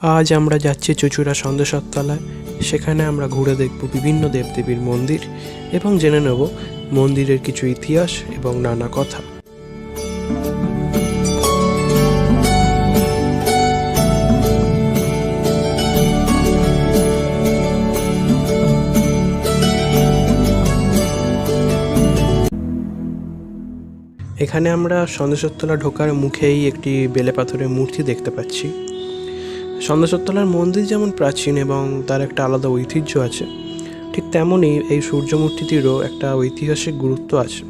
আজ আমরা যাচ্ছি চুচুড়া সন্দেশতলায়। সেখানে আমরা ঘুরে দেখব বিভিন্ন দেবদেবীর মন্দির এবং জেনে নেব মন্দিরের কিছু ইতিহাস এবং নানা কথা। এখানে আমরা সন্দেশতলা ঢোকার মুখেই একটি বেলে পাথরের মূর্তি দেখতে পাচ্ছি। সন্দেশতলার মন্দির যেমন প্রাচীন এবং তার একটা আলাদা ঐতিহ্য আছে, ঠিক তেমনই এই সূর্য মূর্তিটিরও একটা ঐতিহাসিক গুরুত্ব আছে।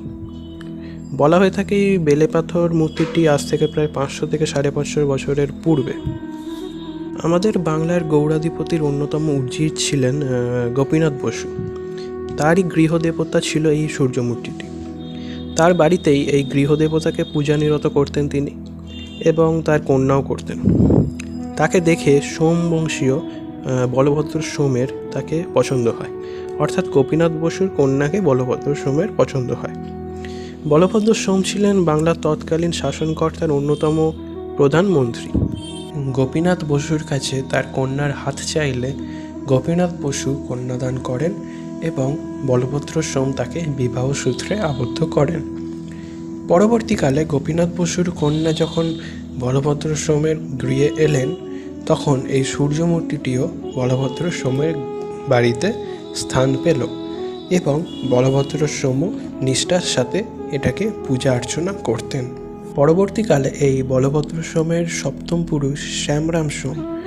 বলা হয়ে থাকে এই বেলে পাথর মূর্তিটি আজ থেকে প্রায় পাঁচশো থেকে সাড়ে পাঁচশো বছরের পূর্বে। আমাদের বাংলার গৌড়াধিপতির অন্যতম উজ্জিত ছিলেন গোপীনাথ বসু। তারই গৃহদেবতা ছিল এই সূর্য মূর্তিটি তার বাড়িতেই এই গৃহদেবতাকে পূজা নিরত করতেন তিনি এবং তার কন্যাও করতেন। তাকে দেখে সোম বংশীয় বলভদ্র সোমের তাকে পছন্দ হয়। অর্থাৎ গোপীনাথ বসুর কন্যাকে বলভদ্র সোমের পছন্দ হয়। বলভদ্র সোম ছিলেন বাংলার তৎকালীন শাসনকর্তার অন্যতম প্রধানমন্ত্রী গোপীনাথ বসুর কাছে তার কন্যার হাত চাইলে গোপীনাথ বসু কন্যাদান করেন এবং বলভদ্র সোম তাকে বিবাহ সূত্রে আবদ্ধ করেন। পরবর্তীকালে গোপীনাথ বসুর কন্যা যখন বলভদ্র সোমের গৃহে এলেন তখন এই সূর্য মূর্তিটিও বলভদ্র সোমের বাড়িতে স্থান পেল এবং বলভদ্র সোম নিষ্ঠার সাথে এটাকে পূজা অর্চনা করতেন। পরবর্তীকালে এই বলভদ্র সোমের সপ্তম পুরুষ শ্যামরাম সোম,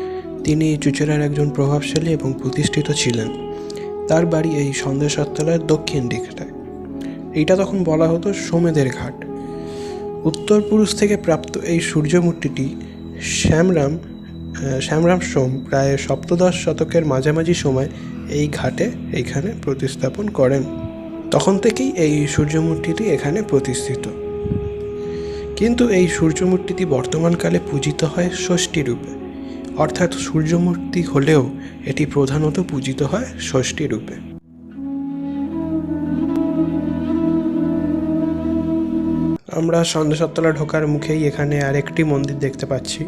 তিনি চুচেরার একজন প্রভাবশালী এবং প্রতিষ্ঠিত ছিলেন। তার বাড়ি এই সন্দেশতলার দক্ষিণ দিকটায়। এইটা তখন বলা হতো সোমেদের ঘাট। উত্তর পুরুষ থেকে প্রাপ্ত এই সূর্যমূর্তিটি শ্যামরাম শ্যামরাম সোম প্রায় সপ্তদশ শতকের মাঝামাঝি সময় এই ঘাটে এইখানে প্রতিস্থাপন করেন। তখন থেকেই এই সূর্য মূর্তিটি এখানে প্রতিষ্ঠিত। কিন্তু এই সূর্য মূর্তিটি বর্তমানকালে পূজিত হয় ষষ্ঠী রূপে। অর্থাৎ সূর্যমূর্তি হলেও এটি প্রধানত পূজিত হয় ষষ্ঠী রূপে। আমরা সন্দেশতলা ঢোকার মুখেই এখানে আরেকটি মন্দির দেখতে পাচ্ছি।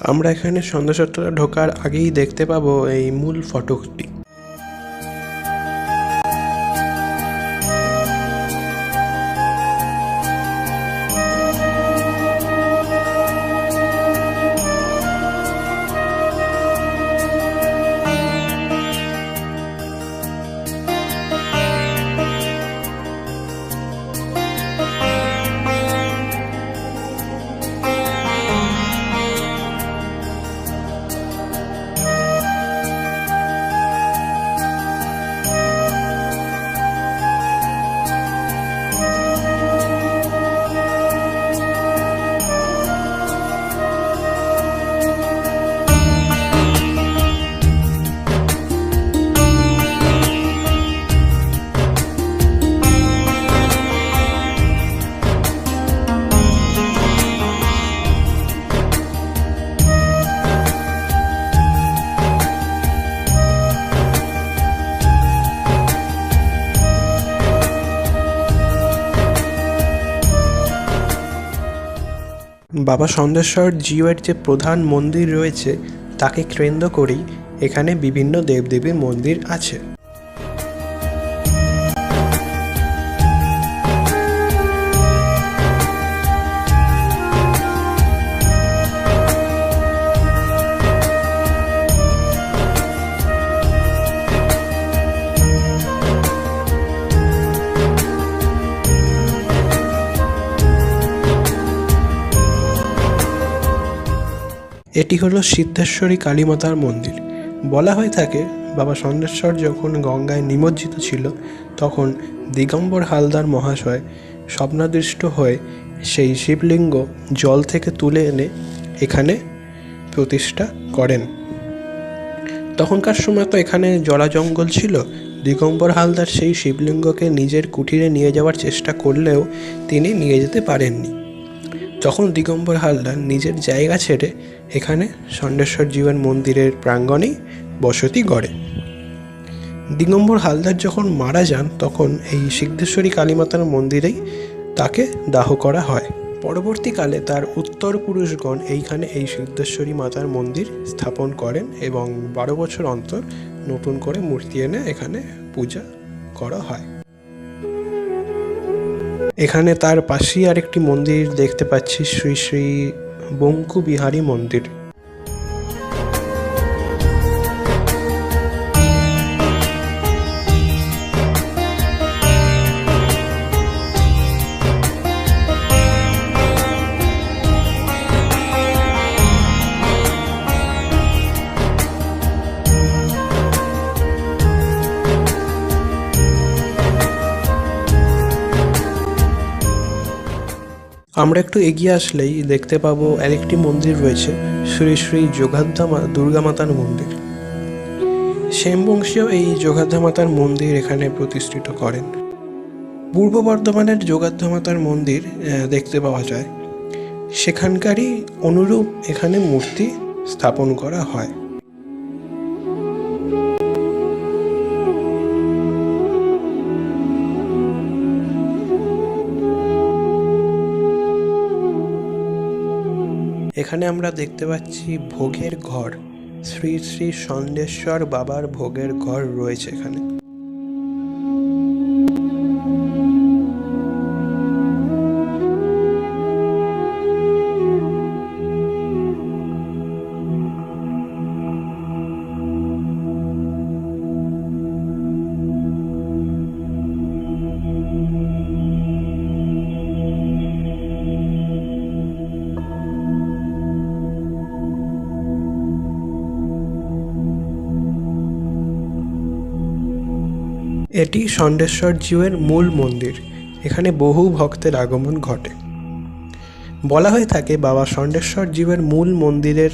আমরা এখানে সন্দেশতলা ঢোকার আগেই দেখতে পাবো এই মূল ফটকটি বাবা সন্দেশ্বর জিওয়ের যে প্রধান মন্দির রয়েছে, তাকে কেন্দ্র করেই এখানে বিভিন্ন দেবদেবীর মন্দির আছে। এটি হলো সিদ্ধেশ্বরী কালীমাতার মন্দির। বলা হয়ে থাকে, বাবা সন্দেশ্বর যখন গঙ্গায় নিমজ্জিত ছিল, তখন দিগম্বর হালদার মহাশয় স্বপ্নাদৃষ্ট হয়ে সেই শিবলিঙ্গ জল থেকে তুলে এনে এখানে প্রতিষ্ঠা করেন। তখনকার সময় তো এখানে জলা জঙ্গল ছিল। দিগম্বর হালদার সেই শিবলিঙ্গকে নিজের কুঠিরে নিয়ে যাওয়ার চেষ্টা করলেও তিনি নিয়ে যেতে পারেননি। তখন দিগম্বর হালদার নিজের জায়গা ছেড়ে এখানে ষণ্ডেশ্বর জীবন মন্দিরের প্রাঙ্গণেই বসতি গড়ে। দিগম্বর হালদার যখন মারা যান, তখন এই সিদ্ধেশ্বরী কালীমাতার মন্দিরেই তাকে দাহ করা হয়। পরবর্তীকালে তার উত্তর পুরুষগণ এইখানে এই সিদ্ধেশ্বরী মাতার মন্দির স্থাপন করেন এবং বারো বছর অন্তর নতুন করে মূর্তি এনে এখানে পূজা করা হয়। এখানে তার পাশেই আরেকটি মন্দির দেখতে পাচ্ছি শ্রী শ্রী বঙ্কু বিহারী মন্দির। আমরা একটু এগিয়ে আসলেই দেখতে পাবো আরেকটি মন্দির রয়েছে, শ্রী শ্রী যোগাধ্যা মা দুর্গা মাতার মন্দির। সেমবংশীয় এই যোগাধ্যা মাতার মন্দির এখানে প্রতিষ্ঠিত করেন। পূর্ব বর্ধমানের যোগাধ্যা মাতার মন্দির দেখতে পাওয়া যায়। সেখানকারই অনুরূপ এখানে মূর্তি স্থাপন করা হয়। এখানে আমরা দেখতে পাচ্ছি ভোগের ঘর। শ্রী শ্রী সন্দেশ্বর বাবার ভোগের ঘর রয়েছে এখানে। এটি ষণ্ডেশ্বর জিউয়ের মূল মন্দির, এখানে বহু ভক্তের আগমন ঘটে। বলা হয়ে থাকে, বাবা ষণ্ডেশ্বর জীবের মূল মন্দিরের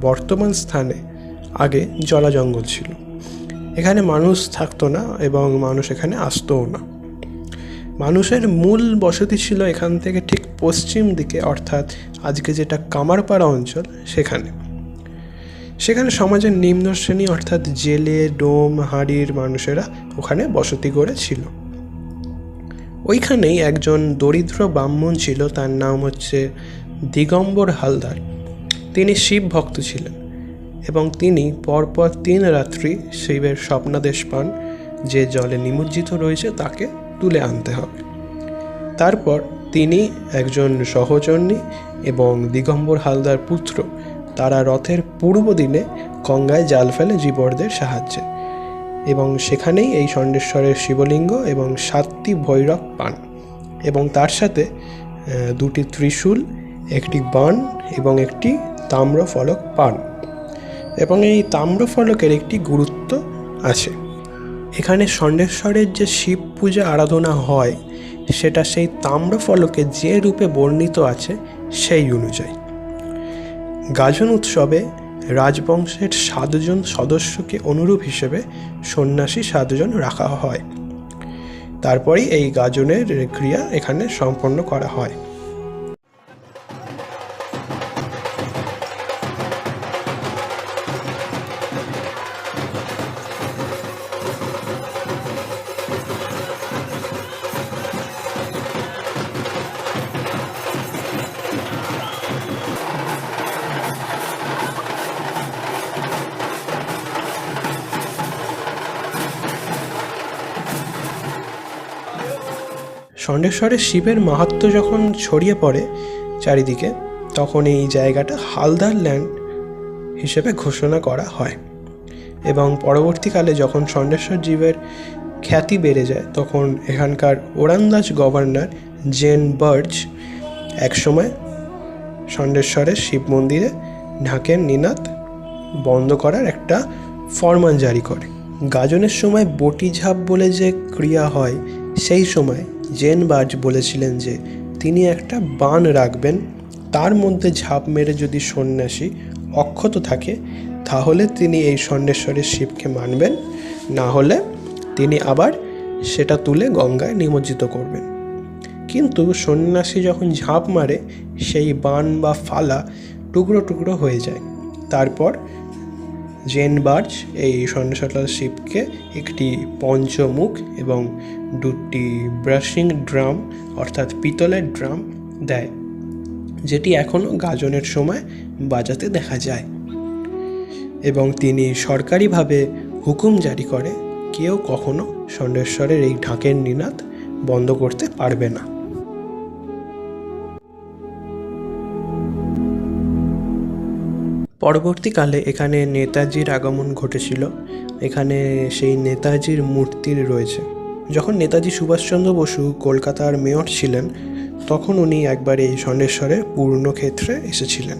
বর্তমান স্থানে আগে জলা জঙ্গল ছিল। এখানে মানুষ থাকতো না এবং মানুষ এখানে আসতোও না। মানুষের মূল বসতি ছিল এখান থেকে ঠিক পশ্চিম দিকে, অর্থাৎ আজকে যেটা কামারপাড়া অঞ্চল, সেখানে। সেখানে সমাজের নিম্ন শ্রেণি অর্থাৎ জেলে, ডোম, হাড়ির মানুষেরা ওখানে বসতি করেছিল ওইখানেই একজন দরিদ্র ব্রাহ্মণ ছিল, তার নাম হচ্ছে দিগম্বর হালদার। তিনি শিব ভক্ত ছিলেন এবং তিনি পরপর তিন রাত্রি শিবের স্বপ্নাদেশ পান, যে জলে নিমজ্জিত রয়েছে তাকে তুলে আনতে হবে। তারপর তিনি একজন সহচর্ণী এবং দিগম্বর হালদার পুত্র তারা রথের পূর্ব দিনে গঙ্গায় জাল ফেলে জীবরদের সাহায্যে এবং সেখানেই এই ষণ্ডেশ্বরের শিবলিঙ্গ এবং সাতটি ভৈরব পান এবং তার সাথে দুটি ত্রিশূল, একটি বান এবং একটি তাম্র ফলক পান এবং এই তাম্র ফলকের একটি গুরুত্ব আছে। এখানে ষণ্ডেশ্বরের যে শিব পূজা আরাধনা হয়, সেটা সেই তাম্র ফলকে যে রূপে বর্ণিত আছে সেই অনুযায়ী। গাজন উৎসবে রাজবংশের সাতজন সদস্যকে অনুরূপ হিসেবে সন্ন্যাসী সাতজন রাখা হয়। তারপরেই এই গাজনের ক্রিয়া এখানে সম্পন্ন করা হয়। ষণ্ডেশ্বরের শিবের মাহাত্ম্য যখন ছড়িয়ে পড়ে চারিদিকে, তখন এই জায়গাটা হালদার ল্যান্ড হিসেবে ঘোষণা করা হয়। এবং পরবর্তীকালে যখন ষণ্ডেশ্বর জীবের খ্যাতি বেড়ে যায়, তখন এখানকার ওরান্দাজ গভর্নর জেন বার্জ একসময় ষণ্ডেশ্বরের শিব মন্দিরে ঢাকের নিনাদ বন্ধ করার একটা ফরমান জারি করে। গাজনের সময় বটি ঝাপ বলে যে ক্রিয়া হয়, সেই সময় জেন বার্জ বলেছিলেন যে, তিনি একটা বান রাখবেন, তার মধ্যে ঝাঁপ মেরে যদি সন্ন্যাসী অক্ষত থাকে, তাহলে তিনি এই ষণ্ডেশ্বরের শিবকে মানবেন, না হলে তিনি আবার সেটা তুলে গঙ্গায় নিমজ্জিত করবেন। কিন্তু সন্ন্যাসী যখন ঝাঁপ মারে, সেই বান বা ফালা টুকরো টুকরো হয়ে যায়। তারপর জেন বার্জ এই সন্ন্যাসতলার শিপকে একটি পঞ্চমুখ এবং দুটি ব্রাশিং ড্রাম অর্থাৎ পিতলের ড্রাম দেয়, যেটি এখনও গাজনের সময় বাজাতে দেখা যায়। এবং তিনি সরকারিভাবে হুকুম জারি করে, কেউ কখনো ষণ্ডেশ্বরের এই ঢাকের নিনাদ বন্ধ করতে পারবে না। পরবর্তীকালে এখানে নেতাজির আগমন ঘটেছিল। এখানে সেই নেতাজির মূর্তি রয়েছে। যখন নেতাজি সুভাষচন্দ্র বসু কলকাতার মেয়র ছিলেন, তখন উনি একবার এই ষণ্ডেশ্বরের পূর্ণক্ষেত্রে এসেছিলেন।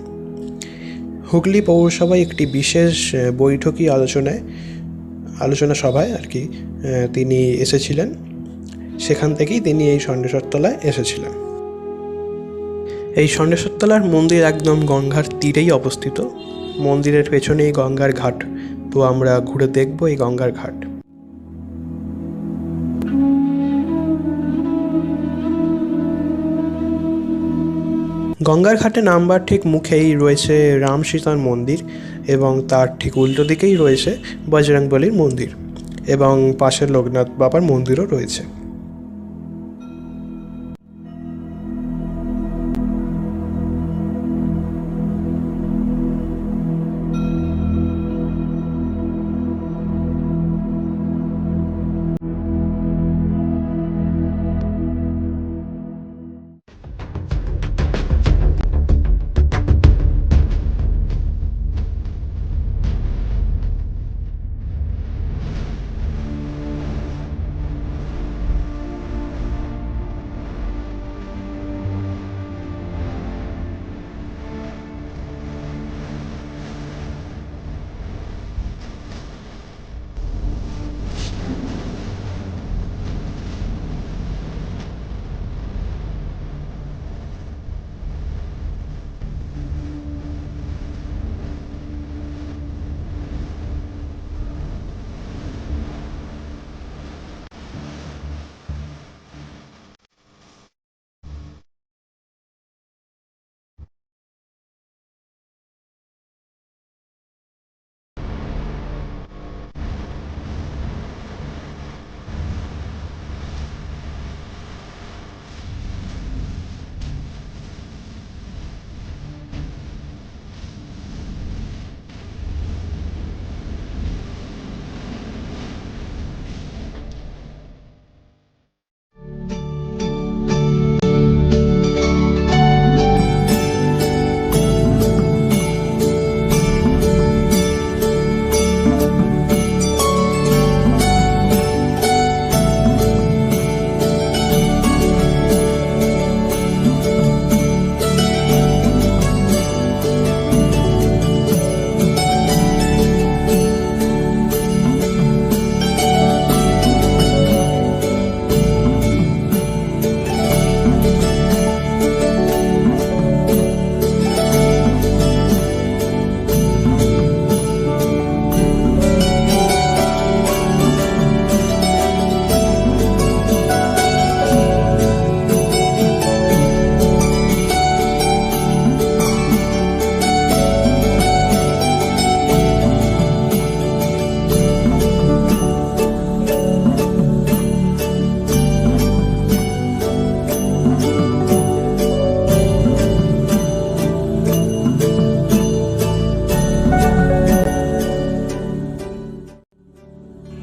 হুগলি পৌরসভায় একটি বিশেষ বৈঠকি আলোচনায়, আলোচনা সভায় আর কি তিনি এসেছিলেন। সেখান থেকেই তিনি এই ষণ্ডেশ্বরতলায় এসেছিলেন। এই ষণ্ডেশ্বরতলার মন্দির একদম গঙ্গার তীরেই অবস্থিত। মন্দিরের পেছনেই গঙ্গার ঘাট। তো আমরা ঘুরে দেখব এই গঙ্গার ঘাট। গঙ্গার ঘাটে নামবার ঠিক মুখেই রয়েছে রাম সীতার মন্দির এবং তার ঠিক উল্টো দিকেই রয়েছে বজরংবলীর মন্দির এবং পাশে লোকনাথ বাবার মন্দিরও রয়েছে।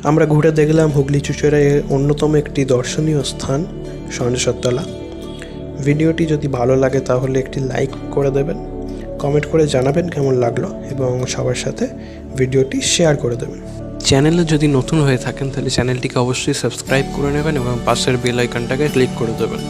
আমরা ঘুরে দেখলাম হুগলি চুচুড়ার অন্যতম একটি দর্শনীয় স্থান সন্দেশ্বরতলা ভিডিওটি যদি ভালো লাগে তাহলে একটি লাইক করে দেবেন, কমেন্ট করে জানাবেন কেমন লাগল এবং সবার সাথে ভিডিওটি শেয়ার করে দেবেন। চ্যানেলে যদি নতুন হয়ে থাকেন তাহলে চ্যানেলটিকে অবশ্যই সাবস্ক্রাইব করে নেবেন এবং পাশের বেল আইকনটাকে ক্লিক করে দেবেন।